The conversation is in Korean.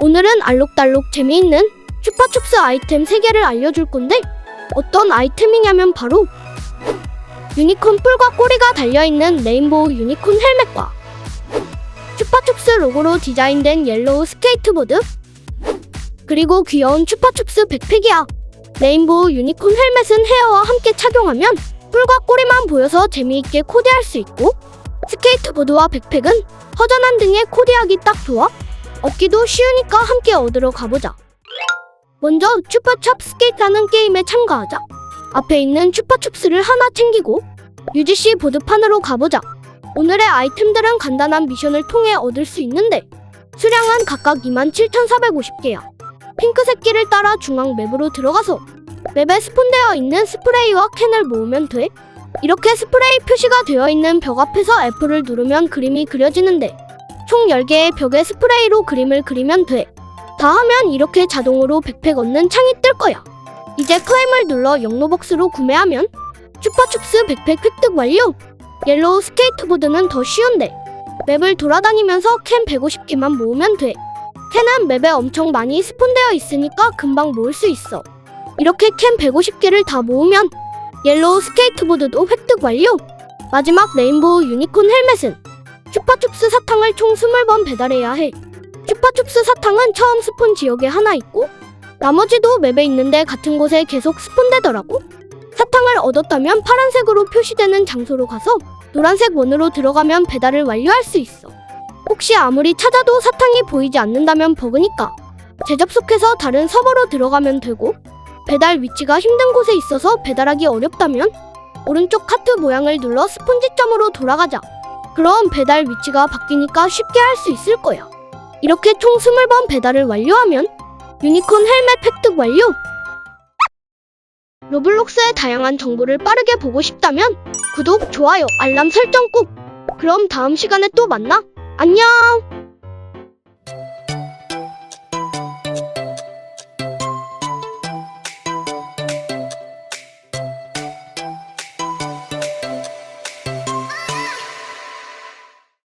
오늘은 알록달록 재미있는 슈퍼춥스 아이템 3개를 알려줄 건데 어떤 아이템이냐면 바로 유니콘 뿔과 꼬리가 달려있는 레인보우 유니콘 헬멧과 슈퍼춥스 로고로 디자인된 옐로우 스케이트보드 그리고 귀여운 슈퍼춥스 백팩이야. 레인보우 유니콘 헬멧은 헤어와 함께 착용하면 뿔과 꼬리만 보여서 재미있게 코디할 수 있고 스케이트보드와 백팩은 허전한 등에 코디하기 딱 좋아 얻기도 쉬우니까 함께 얻으러 가보자. 먼저 슈퍼첩 스케이트라는 게임에 참가하자. 앞에 있는 슈퍼춥스를 하나 챙기고 UGC 보드판으로 가보자. 오늘의 아이템들은 간단한 미션을 통해 얻을 수 있는데 수량은 각각 27,450개야. 핑크색 길을 따라 중앙 맵으로 들어가서 맵에 스폰되어 있는 스프레이와 캔을 모으면 돼. 이렇게 스프레이 표시가 되어 있는 벽 앞에서 F를 누르면 그림이 그려지는데 총 10개의 벽에 스프레이로 그림을 그리면 돼. 다 하면 이렇게 자동으로 백팩 얻는 창이 뜰 거야. 이제 클레임을 눌러 영로벅스로 구매하면 슈퍼춥스 백팩 획득 완료! 옐로우 스케이트보드는 더 쉬운데 맵을 돌아다니면서 캔 150개만 모으면 돼. 캔은 맵에 엄청 많이 스폰되어 있으니까 금방 모을 수 있어. 이렇게 캔 150개를 다 모으면 옐로우 스케이트보드도 획득 완료! 마지막 레인보우 유니콘 헬멧은 슈퍼춥스 사탕을 총 20번 배달해야 해. 슈퍼춥스 사탕은 처음 스폰 지역에 하나 있고 나머지도 맵에 있는데 같은 곳에 계속 스폰되더라고. 사탕을 얻었다면 파란색으로 표시되는 장소로 가서 노란색 원으로 들어가면 배달을 완료할 수 있어. 혹시 아무리 찾아도 사탕이 보이지 않는다면 버그니까 재접속해서 다른 서버로 들어가면 되고 배달 위치가 힘든 곳에 있어서 배달하기 어렵다면 오른쪽 카트 모양을 눌러 스폰지점으로 돌아가자. 그럼 배달 위치가 바뀌니까 쉽게 할 수 있을 거야. 이렇게 총 20번 배달을 완료하면 유니콘 헬멧 획득 완료! 로블록스의 다양한 정보를 빠르게 보고 싶다면 구독, 좋아요, 알람 설정 꾹! 그럼 다음 시간에 또 만나! 안녕!